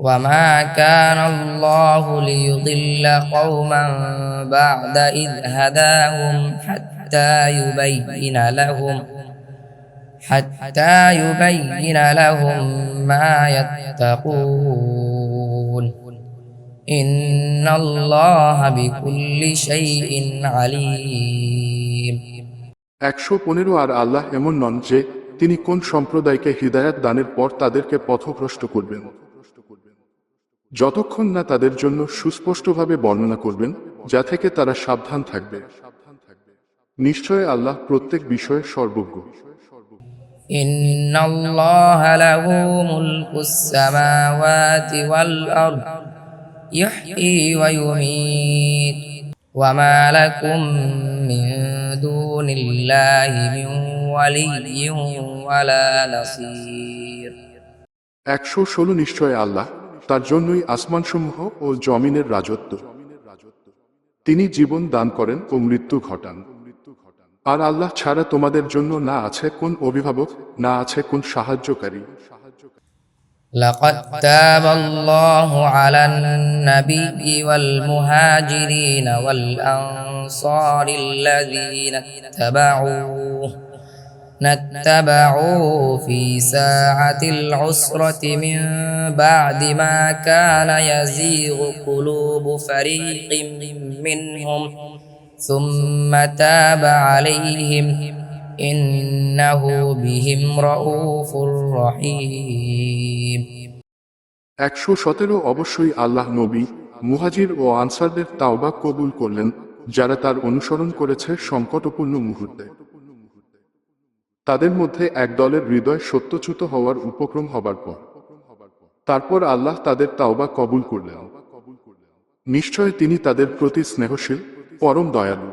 وما كان الله ليضل قوما بعد إذ هداهم حتى يبين لهم حتى يبين لهم ما يتقون إن الله بكل شيء عليم একশো পনেরো আর আল্লাহ এমন নন যে তিনি কোন সম্প্রদায়কে হৃদায়াত দানের পর তাদেরকে পথভ্রষ্ট করবেন যতক্ষণ না তাদের জন্য সুস্পষ্টভাবে বর্ণনা করবেন যা থেকে তারা সাবধান থাকবে নিশ্চয় আল্লাহ প্রত্যেক বিষয়ে সর্বজ্ঞ إن الله له ملك السماوات والأرض يحيي ويميت وما لكم من دون الله من ولي ولا نصير একশো ষোলো নিশ্চয় আল্লাহ তার জন্যই আসমানসমূহ ও জমিনের রাজত্ব তিনি জীবন দান করেন ও মৃত্যু ঘটান আর আল্লাহ ছাড়া তোমাদের জন্য না আছে কোন অভিভাবক না আছে কোন সাহায্যকারী لقد تاب الله على النبي والمهاجرين والأنصار الذين اتبعوه نتبعوه في ساعة العسرة من بعد ما كان يزيغ قلوب فريق منهم ثم تاب عليهم إنه بهم رؤوف رحيم একশো সতেরো অবশ্যই আল্লাহ নবী মুহাজির ও আনসারদের তাওবা কবুল করলেন যারা তার অনুসরণ করেছে সংকটপূর্ণ মুহূর্তে তাদের মধ্যে এক দলের হৃদয় সত্যচ্যুত হওয়ার উপক্রম হবার পর। তারপর আল্লাহ তাদের তাওবা কবুল করলেন। নিশ্চয় তিনি তাদের প্রতি স্নেহশীল, পরম দয়ালু।